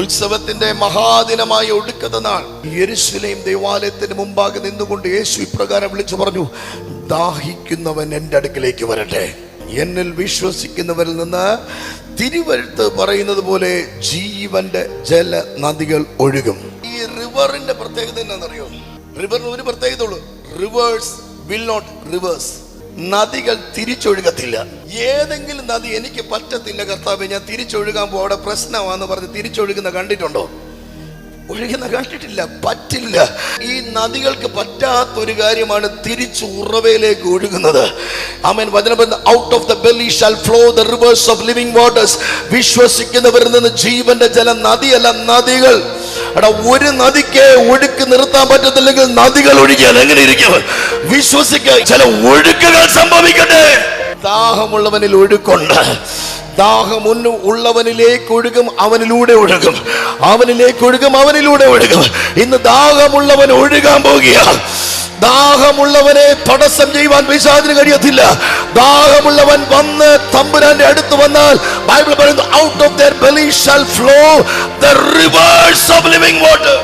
ഉത്സവത്തിന്റെ മഹാദിനമായ ഒടുക്കത നാൾ യെരുശലേം ദേവാലയത്തിന് മുമ്പാകെ നിന്നുകൊണ്ട് യേശു ഇപ്രകാരം വിളിച്ചു പറഞ്ഞു ദാഹിക്കുന്നവൻ എന്റെ അടുക്കിലേക്ക് വരട്ടെ. എന്നിൽ വിശ്വസിക്കുന്നവരിൽ നിന്ന് തിരുവഴുത്ത് പറയുന്നത് പോലെ ജീവന്റെ ജല നദികൾ ഒഴുകും. ഈ റിവറിന്റെ പ്രത്യേകത എന്താണെന്നറിയോ? റിവറിന് ഒരു പ്രത്യേകത ഉള്ളൂ റിവേഴ്സ് വിൽ നോട്ട് റിവേഴ്സ് നദികൾ തിരിച്ചൊഴുകത്തില്ല. ഏതെങ്കിലും നദി എനിക്ക് പറ്റത്തില്ല കർത്താവ് ഞാൻ തിരിച്ചൊഴുകാൻ പോകും അവിടെ പ്രശ്നമാണെന്ന് പറഞ്ഞ് തിരിച്ചൊഴുകുന്ന കണ്ടിട്ടുണ്ടോ? ഒഴുകുന്ന കണ്ടിട്ടില്ല പറ്റില്ല. ഈ നദികൾക്ക് പറ്റാത്തൊരു കാര്യമാണ് തിരിച്ചു ഉറവയിലേക്ക് ഒഴുകുന്നത്. അമേൻ വചനം out of the belly shall flow the rivers of living waters വിശ്വസിക്കുന്നവരിൽ നിന്ന് ജീവന്റെ ജല നദിയല്ല നദികൾ. എടാ ഒരു നദിക്ക് ഒഴുക്ക് നിർത്താൻ പറ്റത്തില്ലെങ്കിൽ നദികൾ ഒഴുകിയാൽ എങ്ങനെ ഇരിക്കും? വിശ്വസിക്കുക ചില ഒഴുക്കുകൾ സംഭവിക്കട്ടെ. ദാഹമുള്ളവനിൽ ഒഴുക്കുണ്ട്. ദാഹം ഉള്ളവനിലേക്ക് ഒഴുകും അവനിലൂടെ ഒഴുകും. അവനിലേക്ക് ഒഴുകും അവനിലൂടെ ഒഴുകും. ഇന്ന് ദാഹമുള്ളവൻ ഒഴുകാൻ പോകുക ദാഹമുള്ളവനെ തടസ്സം ചെയ്യുവാൻ പിശാചിന് കഴിയത്തില്ല. ദാഹമുള്ളവൻ വന്ന് തമ്പുരാന്റെ അടുത്ത് വന്നാൽ ബൈബിൾ പറയുന്നു out of the belly shall flow the rivers of living water